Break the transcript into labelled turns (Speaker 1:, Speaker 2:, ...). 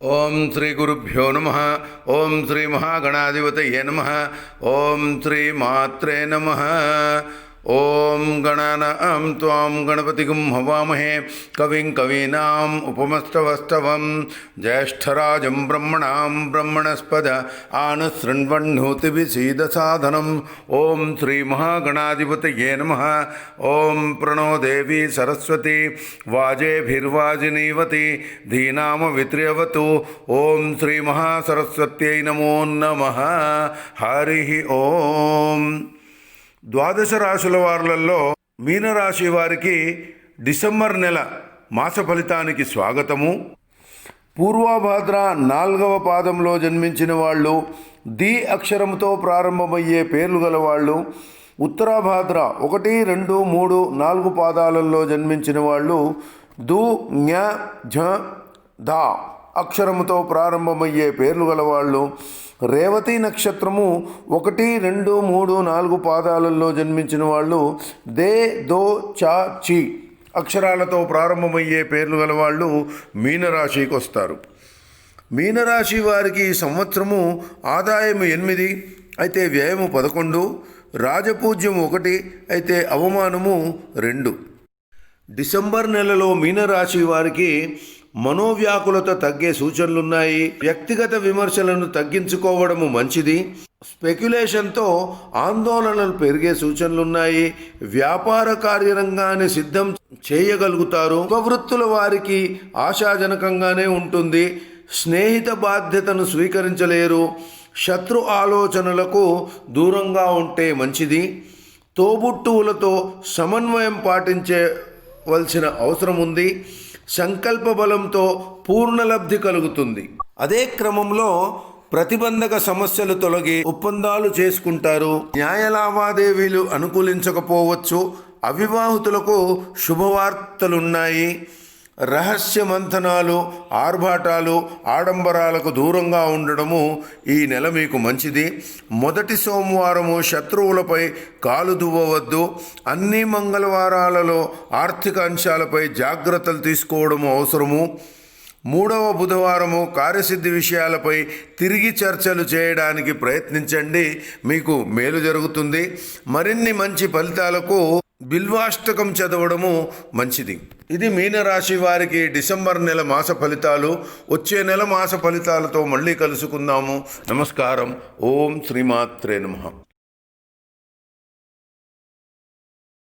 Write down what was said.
Speaker 1: ఓం శ్రీ గురుభ్యో నమ ఓం శ్రీ మహాగణాధిపతయే నమ ఓం శ్రీ మాత్రే నమ ఓం గణానాం త్వాం గణపతిగం హవామహే కవిం కవీనాం ఉపమస్తవస్తవం. జ్యేష్ఠరాజం బ్రహ్మణాం బ్రహ్మణస్పద ఆనశృణ్వణోతిభిసీదసాధనం ఓం శ్రీ మహాగణాధిపతయే నమ. ఓం ప్రణో దేవి సరస్వతి. వాజేభిర్వాజినీవతి. ధీనామ విత్రియవతు ఓం శ్రీ మహాసరస్వత్యై నమో నమ. హరి ఓం. ద్వాదశ రాశుల వారులలో మీనరాశి వారికి డిసెంబర్ నెల మాస ఫలితానికి స్వాగతము. పూర్వభాద్ర నాలుగవ పాదంలో జన్మించిన వాళ్ళు ది అక్షరంతో ప్రారంభమయ్యే పేర్లు గలవాళ్ళు ఉత్తరాభాద్ర ఒకటి రెండు మూడు నాలుగు పాదాలలో జన్మించిన వాళ్ళు దు జ్ఞ ఝ ధ. అక్షరముతో ప్రారంభమయ్యే పేర్లు గలవాళ్ళు. రేవతి నక్షత్రము ఒకటి రెండు మూడు నాలుగు పాదాలలో జన్మించిన వాళ్ళు. దే దో చా చి అక్షరాలతో ప్రారంభమయ్యే పేర్లు గలవాళ్ళు మీనరాశికి వస్తారు. మీనరాశి వారికి సంవత్సరము ఆదాయం ఎనిమిది అయితే వ్యయము పదకొండు రాజపూజ్యం ఒకటి అయితే అవమానము రెండు. డిసెంబర్ నెలలో మీనరాశి వారికి మనోవ్యాకులత తగ్గే సూచనలున్నాయి. వ్యక్తిగత విమర్శలను తగ్గించుకోవడము మంచిది. స్పెక్యులేషన్తో ఆందోళనలు పెరిగే సూచనలున్నాయి. వ్యాపార కార్యరంగాన్ని సిద్ధం చేయగలుగుతారు. ఉపవృత్తుల వారికి ఆశాజనకంగానే ఉంటుంది. స్నేహిత బాధ్యతను స్వీకరించలేరు. శత్రు ఆలోచనలకు దూరంగా ఉంటే మంచిది. తోబుట్టువులతో సమన్వయం పాటించవలసిన అవసరం ఉంది సంకల్ప బలంతో పూర్ణలబ్ధి కలుగుతుంది. అదే క్రమంలో ప్రతిబంధక సమస్యలు తొలగి ఒప్పందాలు చేసుకుంటారు. న్యాయ లావాదేవీలు అనుకూలించకపోవచ్చు. అవివాహితులకు శుభవార్తలున్నాయి. రహస్య మంథనాలు ఆర్భాటాలు ఆడంబరాలకు దూరంగా ఉండడము ఈ నెల మీకు మంచిది. మొదటి సోమవారము శత్రువులపై కాలు దువ్వవద్దు. అన్ని మంగళవారాలలో ఆర్థిక అంశాలపై జాగ్రత్తలు తీసుకోవడము అవసరము. మూడవ బుధవారము కార్యసిద్ధి విషయాలపై తిరిగి చర్చలు చేయడానికి ప్రయత్నించండి. మీకు మేలు జరుగుతుంది. మరిన్ని మంచి ఫలితాలకు బిల్వాష్టకం చదవడము మంచిది. ఇది మీనరాశి వారికి డిసెంబర్ నెల మాస ఫలితాలు వచ్చే నెల మాస ఫలితాలతో మళ్ళీ కలుసుకుందాము. నమస్కారం. ఓం శ్రీమాత్రే నమః.